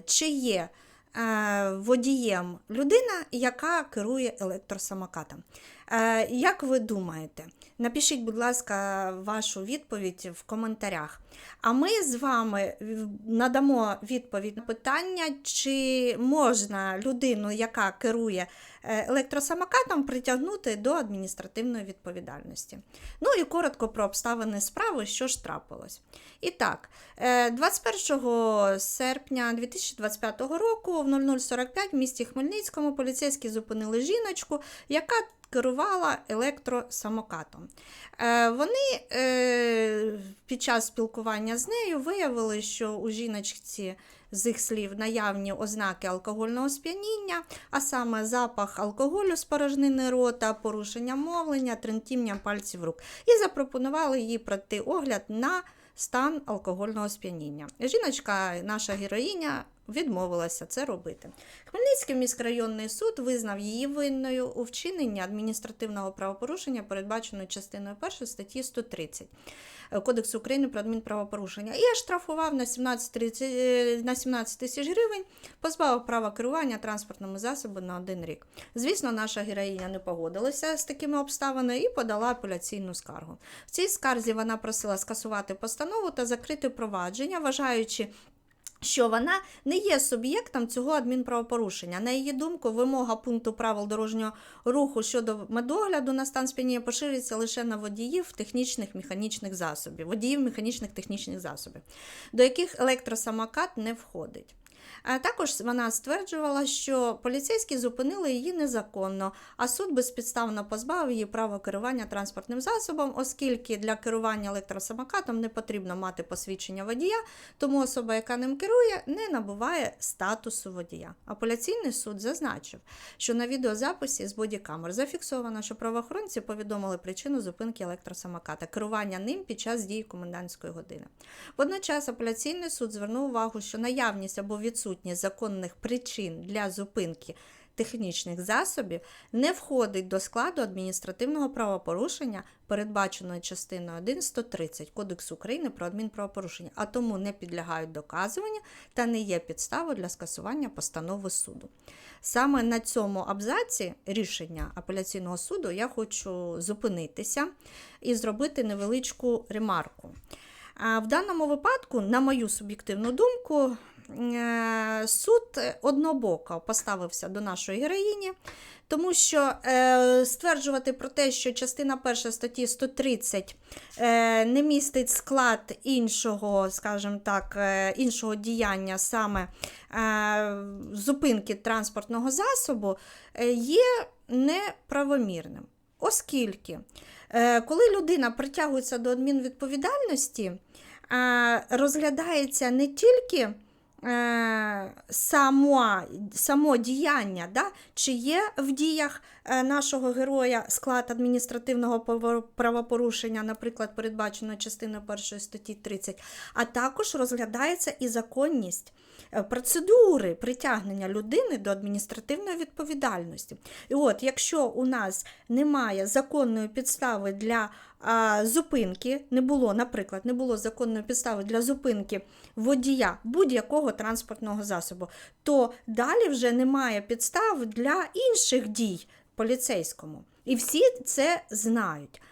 чи є е, водієм людина, яка керує електросамокатом. Е, Як ви думаєте? Напишіть, будь ласка, вашу відповідь в коментарях. А ми з вами надамо відповідь на питання, чи можна людину, яка керує е, електросамокатом, притягнути до адміністративної відповідальності. Ну і коротко про обставини справи, що ж трапилось. І так, е, 21 серпня 2025 року в 0045 в місті Хмельницькому поліцейські зупинили жіночку, яка керувала електросамокатом. Е, Вони е, під час спілкування з нею виявили, що у жіночці з їх слів наявні ознаки алкогольного сп'яніння, а саме запах алкоголю з порожнини рота, порушення мовлення, тремтіння пальців рук, і запропонували їй пройти огляд на стан алкогольного сп'яніння. Жіночка, наша героїня, відмовилася це робити. Хмельницький міськрайонний суд визнав її винною у вчиненні адміністративного правопорушення, передбаченої частиною 1 статті 130 Кодексу України про адмінправопорушення, і оштрафував на 17 30 е, на 17 тисяч гривень, позбавив права керування транспортними засобами на один рік. Звісно, наша героїня не погодилася з такими обставинами і подала апеляційну скаргу. В цій скарзі вона просила скасувати постанову та закрити провадження, вважаючи що вона не є суб'єктом цього адмінправопорушення. На її думку, вимога пункту правил дорожнього руху щодо медогляду на стан сп'яніння поширюється лише на водіїв технічних механічних засобів, водіїв механічних технічних засобів, до яких електросамокат не входить. А також вона стверджувала, що поліцейські зупинили її незаконно, а суд безпідставно позбавив її права керування транспортним засобом, оскільки для керування електросамокатом не потрібно мати посвідчення водія, тому особа, яка ним керує, не набуває статусу водія. Апеляційний суд зазначив, що на відеозаписі з бодікамер зафіксовано, що правоохоронці повідомили причину зупинки електросамоката, керування ним під час дії комендантської години. Водночас апеляційний суд звернув увагу, що наявність або відсутність законних причин для зупинки технічних засобів не входить до складу адміністративного правопорушення, передбаченої частиною 1 130 Кодексу України про адмінправопорушення, а тому не підлягають доказуванню та не є підставою для скасування постанови суду. Саме на цьому абзаці рішення апеляційного суду я хочу зупинитися і зробити невеличку ремарку. В даному випадку, на мою суб'єктивну думку, суд однобоко поставився до нашої героїні, тому що е, стверджувати про те, що частина 1 статті 130 е, не містить склад іншого, скажімо так, е, іншого діяння саме е, зупинки транспортного засобу, е, є неправомірним. Оскільки, е, коли людина притягується до адмінвідповідальності, е, розглядається не тільки е, само, само діяння, да, чи є в діях е, нашого героя склад адміністративного правопорушення, наприклад, передбачено частиною 1 статті 30, а також розглядається і законність е, процедури притягнення людини до адміністративної відповідальності. І от, якщо у нас немає законної підстави для зупинки, не було, наприклад, не було законної підстави для зупинки водія будь-якого транспортного засобу, то далі вже немає підстав для інших дій поліцейському. І всі це знають.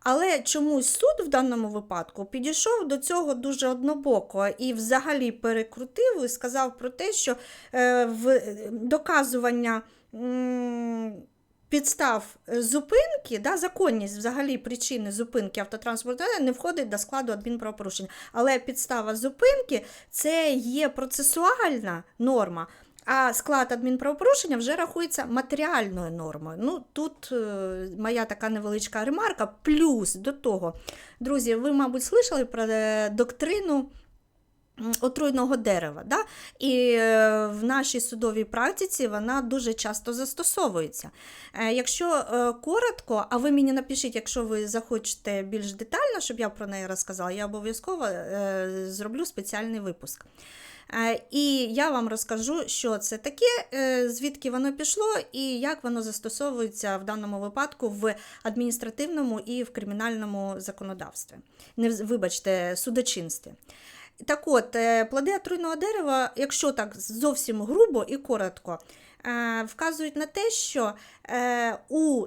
Але чомусь суд в даному випадку підійшов до цього дуже однобоко і взагалі перекрутив і сказав про те, що е, в доказування м, підстав е, зупинки, да, законність взагалі причини зупинки автотранспорту не входить до складу адмінправопорушення. Але підстава зупинки це є процесуальна норма. А склад адмінправопорушення вже рахується матеріальною нормою. Ну, тут е, моя така невеличка ремарка. Плюс до того, друзі, ви, мабуть, слышали про е, доктрину отруйного дерева. Да? І е, в нашій судовій практиці вона дуже часто застосовується. Е, Якщо е, коротко, а ви мені напишіть, якщо ви захочете більш детально, щоб я про неї розказала, я обов'язково зроблю спеціальний випуск. І я вам розкажу, що це таке, звідки воно пішло і як воно застосовується в даному випадку в адміністративному і в кримінальному законодавстві. Не вибачте, судочинстві. Так от, е, плоди отруйного дерева, якщо так зовсім грубо і коротко, е, вказують на те, що е, у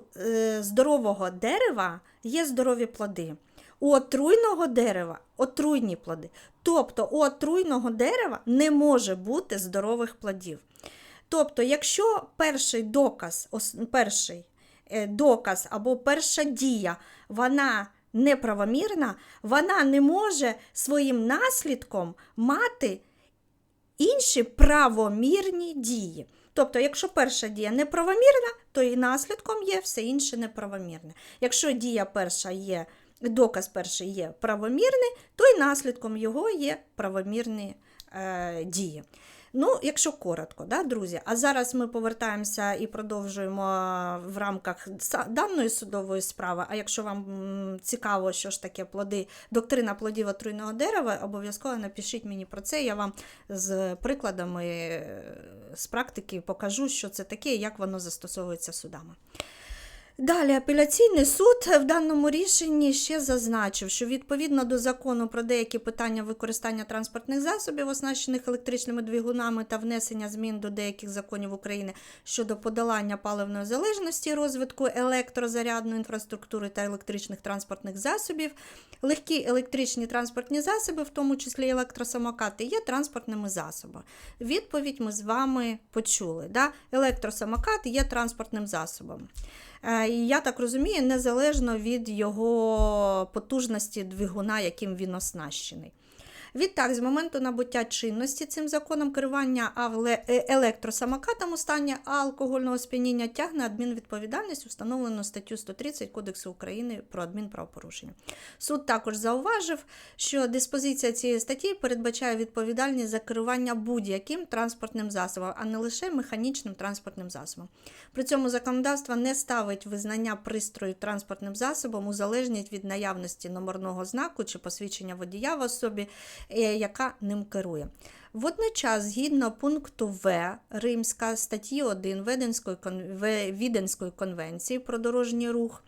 здорового дерева є здорові плоди. У отруйного дерева отруйні плоди. Тобто у отруйного дерева не може бути здорових плодів. Тобто, якщо перший доказ, перший доказ або перша дія, вона неправомірна, вона не може своїм наслідком мати інші правомірні дії. Тобто, якщо перша дія неправомірна, то і наслідком є все інше неправомірне. Якщо дія перша є, доказ перший є правомірний, то і наслідком його є правомірні е, дії. Ну, якщо коротко, да, друзі. А зараз ми повертаємося і продовжуємо в рамках даної судової справи. А якщо вам цікаво, що ж таке плоди, доктрина плодів отруйного дерева, обов'язково напишіть мені про це. Я вам з прикладами е, з практики покажу, що це таке і як воно застосовується судами. Далі апеляційний суд в даному рішенні ще зазначив, що відповідно до закону про деякі питання використання транспортних засобів, оснащених електричними двигунами та внесення змін до деяких законів України щодо подолання паливної залежності розвитку електрозарядної інфраструктури та електричних транспортних засобів, легкі електричні транспортні засоби, в тому числі електросамокати, є транспортними засобами. Відповідь ми з вами почули. Да? Електросамокат є транспортним засобом. Е, І я так розумію, незалежно від його потужності двигуна, яким він оснащений. Відтак, з моменту набуття чинності цим законом керування е, електросамокатом у стані алкогольного сп'яніння тягне адмінвідповідальність, встановлену статтю 130 Кодексу України про адмінправопорушення. Суд також зауважив, що диспозиція цієї статті передбачає відповідальність за керування будь-яким транспортним засобом, а не лише механічним транспортним засобом. При цьому законодавство не ставить визнання пристрою транспортним засобом у залежність від наявності номерного знаку чи посвідчення водія в особі, яка ним керує. Водночас, згідно пункту В Римська статті 1 Веденської, Віденської конвенції про дорожній рух,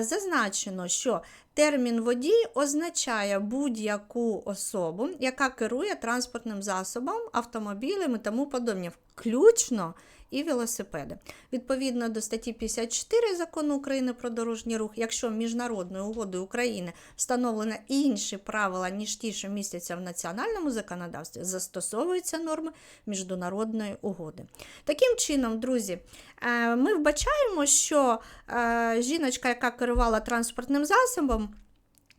зазначено, що термін водій означає будь-яку особу, яка керує транспортним засобом, автомобілем і тому подобне, включно і велосипеди. Відповідно до статті 54 закону України про дорожній рух, якщо міжнародною угодою України встановлено інші правила, ніж ті, що містяться в національному законодавстві, застосовуються норми міжнародної угоди. Таким чином, друзі, е, ми вбачаємо, що е, жіночка, яка керувала транспортним засобом,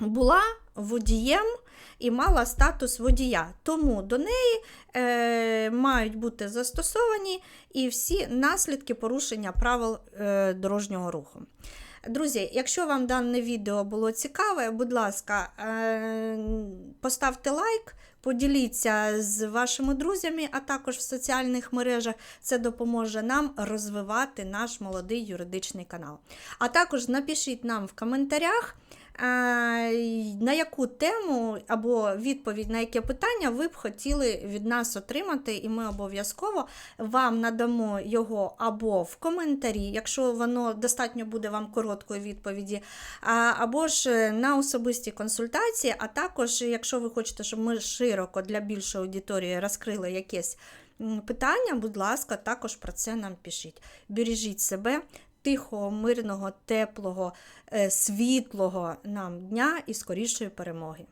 була водієм і мала статус водія. Тому до неї е, мають бути застосовані і всі наслідки порушення правил е, дорожнього руху. Друзі, якщо вам дане відео було цікаве, будь ласка, е, поставте лайк, поділіться з вашими друзями, а також в соціальних мережах. Це допоможе нам розвивати наш молодий юридичний канал. А також напишіть нам в коментарях. Е, На яку тему або відповідь на яке питання ви б хотіли від нас отримати, і ми обов'язково вам надамо його або в коментарі, якщо воно достатньо буде вам короткої відповіді, або ж на особисті консультації, а також, якщо ви хочете, щоб ми широко для більшої аудиторії розкрили якесь питання, будь ласка, також про це нам пишіть. Бережіть себе. Тихого, мирного, теплого, е, світлого нам дня і скорішої перемоги.